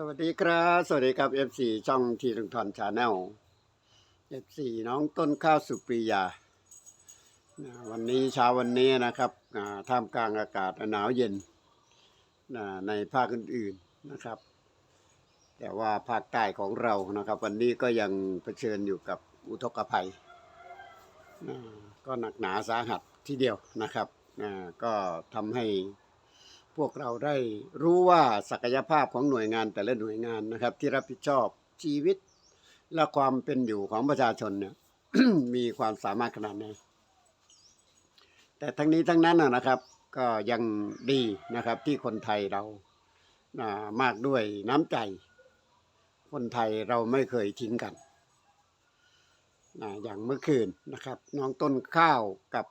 สวัสดีครับ สวัสดีครับ FC ช่องทีลุงทอนชาแนล FC น้องต้นข้าวสุปริยา วันนี้เช้าวันนี้นะครับท่ามกลางอากาศหนาวเย็นในภาคอื่นๆนะครับ แต่ว่าภาคใต้ของเรานะครับ วันนี้ก็ยังเผชิญอยู่กับอุทกภัย ก็หนักหนาสาหัสทีเดียวนะครับก็ทำให้ พวกเราได้รู้ว่าศักยภาพของหน่วยงานแต่ละหน่วยงานนะครับ ที่รับผิดชอบชีวิต และความเป็นอยู่ของประชาชนเนี่ยมีความสามารถขนาดไหนแต่ทั้งนี้ทั้งนั้นนะครับก็ยังดีนะครับที่คนไทยเรามากด้วยน้ำใจ คนไทยเราไม่เคยทิ้งกันอย่างเมื่อคืนนะครับ น้องต้นข้าวกับ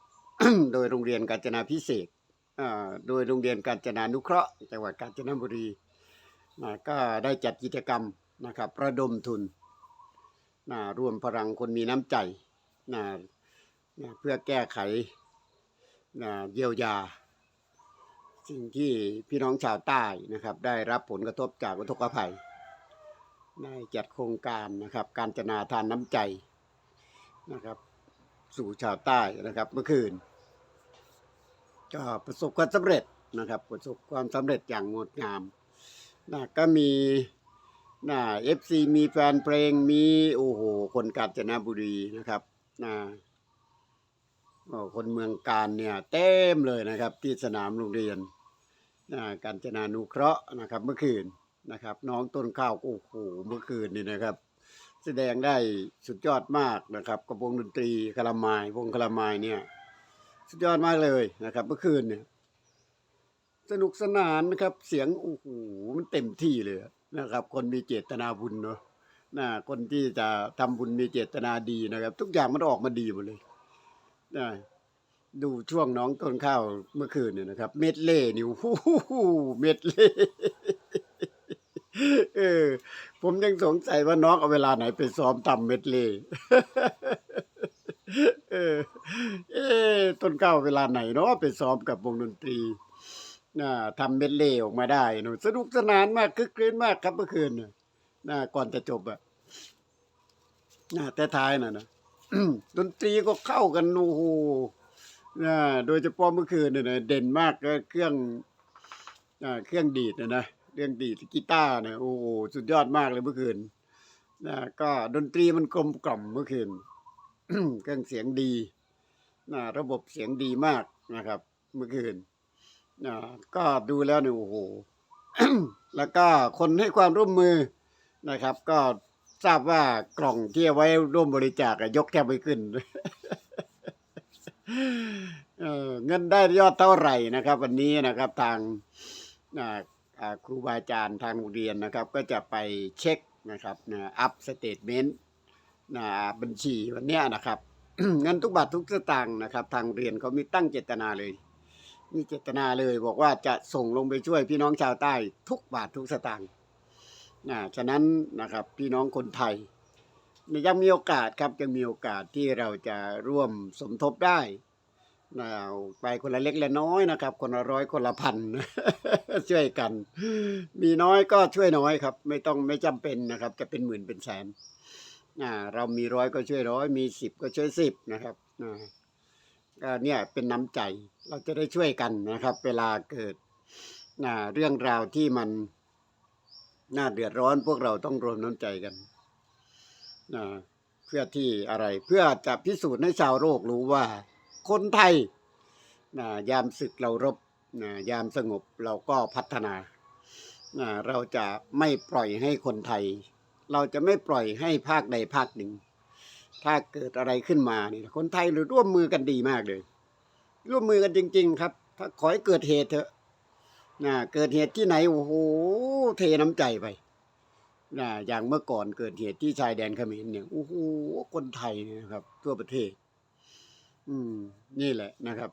โดยโรงเรียนกาญจนาพิเศษ โดยโรงเรียนกาญจนานุเคราะห์จังหวัดกาญจนบุรีนะก็ได้จัดกิจกรรมนะครับระดมทุนนะรวมพลังคนมีน้ำใจนะนะเพื่อแก้ไขนะเยียวยา สิ่งที่พี่น้องชาวใต้นะครับ ได้รับผลกระทบจากอุทกภัย ได้จัดโครงการนะครับ การจนาทานน้ำใจนะครับ สู่ชาวใต้นะครับเมื่อคืน ก็ประสบความสำเร็จนะครับ ประสบความสำเร็จอย่างงดงามนะก็มีนะเอฟซีมีแฟนเพลงมีโอ้โหคนกาญจนบุรีนะครับนะคนเมืองการเนี่ยเต็มเลยนะครับ ที่สนามโรงเรียนนะกาญจนานุเคราะห์นะครับ เมื่อคืนนะครับ น้องต้นข้าวโอ้โหเมื่อคืนนี่นะครับ แสดงได้สุดยอดมากนะครับกับวงดนตรีคารามาย วงคาราไมายเนี่ย สุดยอดมากเลยนะครับ เมื่อคืนเนี่ย สนุกสนานนะครับ เสียงโอ้โหมันเต็มที่เลยนะครับ คนมีเจตนาบุญเนาะนะคนที่จะทำบุญมีเจตนาดีนะครับ ทุกอย่างมันออกมาดีหมดเลยนะดูช่วงน้องต้นข้าวเมื่อคืนเนี่ยนะครับ เม็ดเล่นี่โอ้โหเม็ดเล่เออ ผมยังสงสัยว่าน้องเอาเวลาไหนไปซ้อมทำเม็ดเล่เออ เอ๊ต้นเก้าเวลาไหนเนาะไปซ้อมกับวงดนตรีน่ะทำเม็ดเล่ออกมาได้นูสนุกสนานมากคึกคืนมากครับเมื่อคืนน่ะนะก่อนจะจบอะน่ะแต่ท้ายน่ะนะดนตรีก็เข้ากันโอ้โหน่ะโดยเฉพาะเมื่อคืนเนี่ยนะเด่นมากก็เครื่องอ่าเครื่องดีดนะนะเครื่องดีดกีตาร์เนี่ยโอ้โหสุดยอดมากเลยเมื่อคืนนะก็ดนตรีมันกลมกล่อมเมื่อคืนเครื่องเสียงดี นะระบบเสียงดีมากนะครับ เมื่อคืนนะก็ดูแล้วเนี่ยโอ้โหแล้วก็คนให้ความร่วมมือนะครับ ก็ทราบว่ากล่องที่เอาไว้ร่วมบริจาคยกแทบไม่ขึ้นเเงินได้ยอดเท่าไหร่นะครับ วันนี้นะครับทางครูบาอาจารย์ทางโรงเรียนนะครับ ก็จะไปเช็คนะครับอัพสเตทเมนต์บัญชีวันนี้นะครับ เงินทุกบาททุกสตางค์นะครับ ทางเรียนเขามีตั้งเจตนาเลย มีเจตนาเลยบอกว่าจะส่งลงไปช่วยพี่น้องชาวใต้ ทุกบาททุกสตางค์นะฉะนั้นนะครับพี่น้องคนไทยยังมีโอกาสครับยังมีโอกาสที่เราจะร่วมสมทบได้นะไปคนละเล็กละน้อยนะครับ คนละร้อยคนละพันช่วยกัน มีน้อยก็ช่วยน้อยครับ ไม่ต้องไม่จำเป็นนะครับ จะเป็นหมื่นเป็นแสน อ่าเรามีร้อยก็ช่วยร้อยมีสิบก็ช่วยสิบนะครับอ่าก็เนี่ยเป็นน้ำใจเราจะได้ช่วยกันนะครับ เวลาเกิดอ่าเรื่องราวที่มันน่าเดือดร้อนพวกเราต้องรวมน้ำใจกันนะเพื่อที่อะไรเพื่อจะพิสูจน์ให้ชาวโลกรู้ว่า คนไทยนะยามศึกเรารบนะยามสงบเราก็พัฒนานะเราจะไม่ปล่อยให้คนไทย เราจะไม่ปล่อยให้ภาคใดภาคหนึ่ง ถ้าเกิดอะไรขึ้นมาเนี่ยคนไทยเราร่วมมือกันดีมากเลย ร่วมมือกันจริง ๆ ครับ ถ้าขอให้เกิดเหตุเถอะนะเกิดเหตุที่ไหนโอ้โหเทน้ำใจไปนะอย่างเมื่อก่อนเกิดเหตุที่ชายแดนเขมรเนี่ยโอ้โหคนไทยนะครับ ทั่วประเทศ อืม นี่แหละนะครับ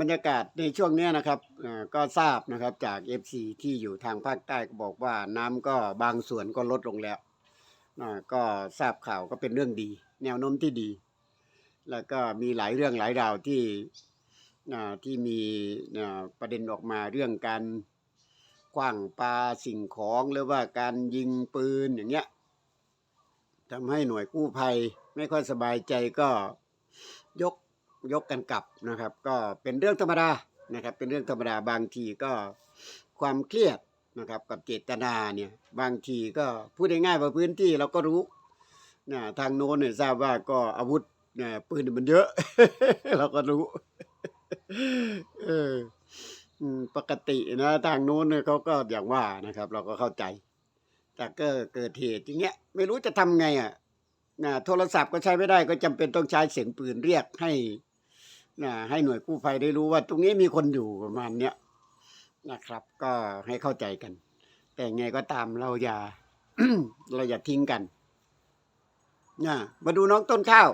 บรรยากาศในช่วงเนี้ยนะครับอ่าก็ทราบนะครับ จากเอฟซีที่อยู่ทางภาคใต้ก็บอกว่า น้ำก็บางส่วนก็ลดลงแล้ว ก็ทราบข่าวก็เป็นเรื่องดี แนวโน้มที่ดี แล้วก็มีหลายเรื่องหลายราวที่ที่มีประเด็นออกมาเรื่องการขว้างปลาสิ่งของหรือว่าการยิงปืนอย่างเงี้ยทำให้หน่วยกู้ภัยไม่ค่อยสบายใจก็ยกยกกันกลับนะครับ ก็เป็นเรื่องธรรมดานะครับ เป็นเรื่องธรรมดาบางทีก็ความเครียด นะครับ กับเจตนาเนี่ยบางทีก็พูดง่ายๆว่าพื้นที่เราก็รู้นะทางโน้นเนี่ยทราบว่าก็อาวุธเนี่ยปืนมันเยอะ เราก็รู้เออปกตินะทางโน้นเนี่ยเขาก็อย่างว่านะครับ เราก็เข้าใจ แต่ก็เกิดเหตุอย่างเงี้ย ไม่รู้จะทำไงอะนะโทรศัพท์ก็ใช้ไม่ได้ก็จำเป็นต้องใช้เสียงปืนเรียกให้นะให้หน่วยกู้ภัยได้รู้ว่า ตรงนี้มีคนอยู่ประมาณเนี้ย นะครับ ก็ให้เข้าใจกัน แต่ไงก็ตามเราอย่าเราอย่าทิ้งกันนะมาดูน้องต้นข้าว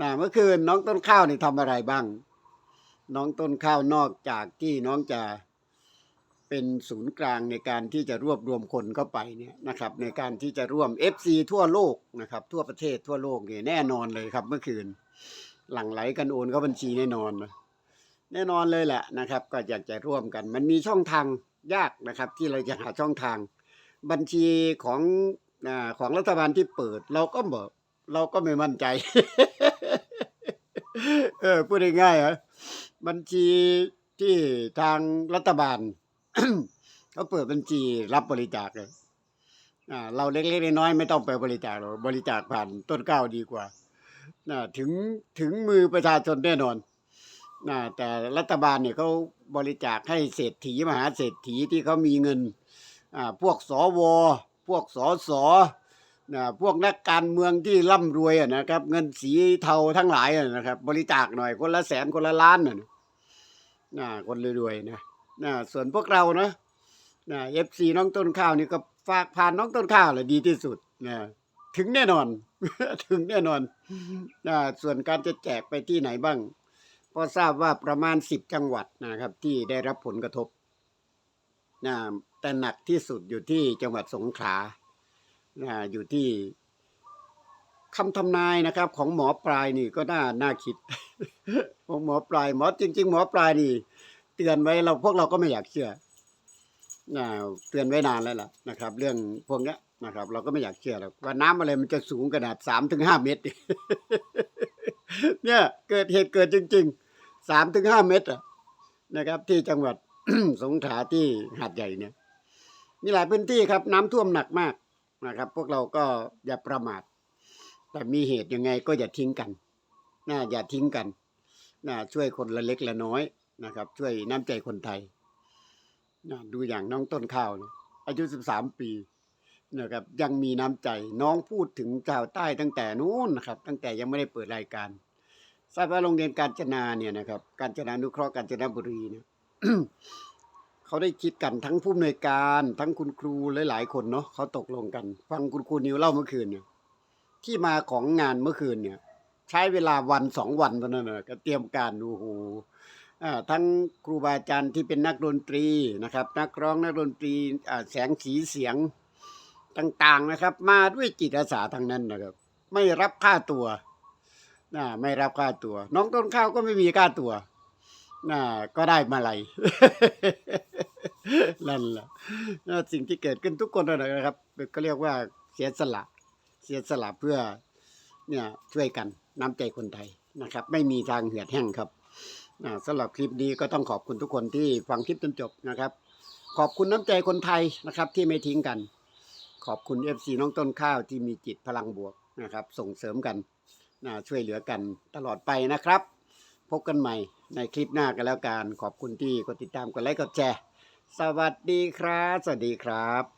นะเมื่อคืนน้องต้นข้าวนี่ทำอะไรบ้าง น้องต้นข้าวนอกจากที่น้องจะเป็นศูนย์กลางในการที่จะรวบรวมคนเข้าไปเนี่ยนะครับ ในการที่จะร่วม FC ทั่วโลกนะครับ ทั่วประเทศทั่วโลกเนี่ยแน่นอนเลยครับ เมื่อคืน หลั่งไหลกันโอนเข้าบัญชีแน่นอนนะ แน่นอนเลยแหละนะครับ ก็อยากจะร่วมกัน มันมีช่องทางยากนะครับ ที่เราจะหาช่องทาง บัญชีของอของรัฐบาลที่เปิด เราก็บอกเราก็ไม่มั่นใจ เออพูดง่ายๆเหรอบัญชีที่ทางรัฐบาลเขาเปิดบัญชีรับบริจาคเลยอ่าเราเล็กๆน้อยๆไม่ต้องไปบริจาคหรอกบริจาคผ่านต้นก้าวดีกว่าถึงถึงมือประชาชนแน่นอน นะแต่รัฐบาลเนี่ยเขาบริจาคให้เศรษฐีมหาเศรษฐีที่เขามีเงินอ่าพวกสวพวกสสนะพวกนักการเมืองที่ร่ำรวยอะนะครับ เงินสีเทาทั้งหลายอะนะครับ บริจาคหน่อยคนละแสนคนละล้านน่ะนะนะคนรวยๆนะนะส่วนพวกเรานะนะเอฟซีน้องต้นข้าวนี่ก็ฝากผ่านน้องต้นข้าวแหละดีที่สุดนะถึงแน่นอน ถึงแน่นอนนะส่วนการจะแจกไปที่ไหนบ้าง ก็ทราบว่าประมาณสิบจังหวัดนะครับ ที่ได้รับผลกระทบนะแต่หนักที่สุดอยู่ที่จังหวัดสงขลานะอยู่ที่คำทำนายนะครับ ของหมอปลายนี่ก็น่าน่าคิดของหมอปลายหมอจริง ๆ หมอปลายนี่ เตือนไว้เราพวกเราก็ไม่อยากเชื่อนะเตือนไว้นานแล้วล่ะนะครับ เรื่องพวกนี้นะครับ เราก็ไม่อยากเชื่อหรอกว่าน้ำอะไรมันจะสูงขนาดสามถึงห้าเมตรเนี่ยเกิดเหตุเกิดจริง ๆ สามถึงห้าเมตรนะครับ ที่จังหวัดสงขลาที่หาดใหญ่เนี่ย มีหลายพื้นที่ครับ น้ำท่วมหนักมากนะครับ พวกเราก็อย่าประมาทแต่มีเหตุยังไงก็อย่าทิ้งกันนะอย่าทิ้งกันนะช่วยคนละเล็กละน้อยนะครับ ช่วยน้ำใจคนไทยนะดูอย่างน้องต้นข้าวเนี่ยอายุสิบสามปีนะครับยังมีน้ำใจน้องพูดถึงชาวใต้ตั้งแต่นู้นนะครับ ตั้งแต่ยังไม่ได้เปิดรายการ ทราบว่าโรงเรียนการจนาเนี่ยนะครับ การจนานุเคราะห์การจนบุรีเนี่ยเขาได้คิดกันทั้งผู้อำนวยการทั้งคุณครูหลายๆคนเนาะเขาตกลงกัน ฟังคุณครูนิวเล่าเมื่อคืนเนี่ยที่มาของงานเมื่อคืนเนี่ย ใช้เวลาวันสองวันเท่านั้นนะก็เตรียมการโอ้โหทั้งครูบาอาจารย์ที่เป็นนักดนตรีนะครับ นักร้องนักดนตรีแสงสีเสียงต่างๆนะครับ มาด้วยจิตอาสาทั้งนั้นนะครับ ไม่รับค่าตัว นะไม่รับค่าตัว น้องต้นข้าวก็ไม่มีค่าตัวนะก็ได้มาลัยนั่นแหละนะสิ่งที่เกิดขึ้นทุกคนนะครับ ก็เรียกว่าเสียสละ เสียสละเพื่อเนี่ยช่วยกันน้ำใจคนไทยนะครับ ไม่มีทางเหือดแห้งครับสำหรับคลิปนี้ก็ต้องขอบคุณทุกคนที่ฟังคลิปจนจบนะครับ ขอบคุณน้ำใจคนไทยนะครับ ที่ไม่ทิ้งกัน ขอบคุณ FC น้องต้นข้าวที่มีจิตพลังบวกนะครับ ส่งเสริมกัน ช่วยเหลือกันตลอดไปนะครับ พบกันใหม่ในคลิปหน้ากันแล้วกัน ขอบคุณที่กดติดตามกดไลค์กดแชร์ สวัสดีครับ สวัสดีครับ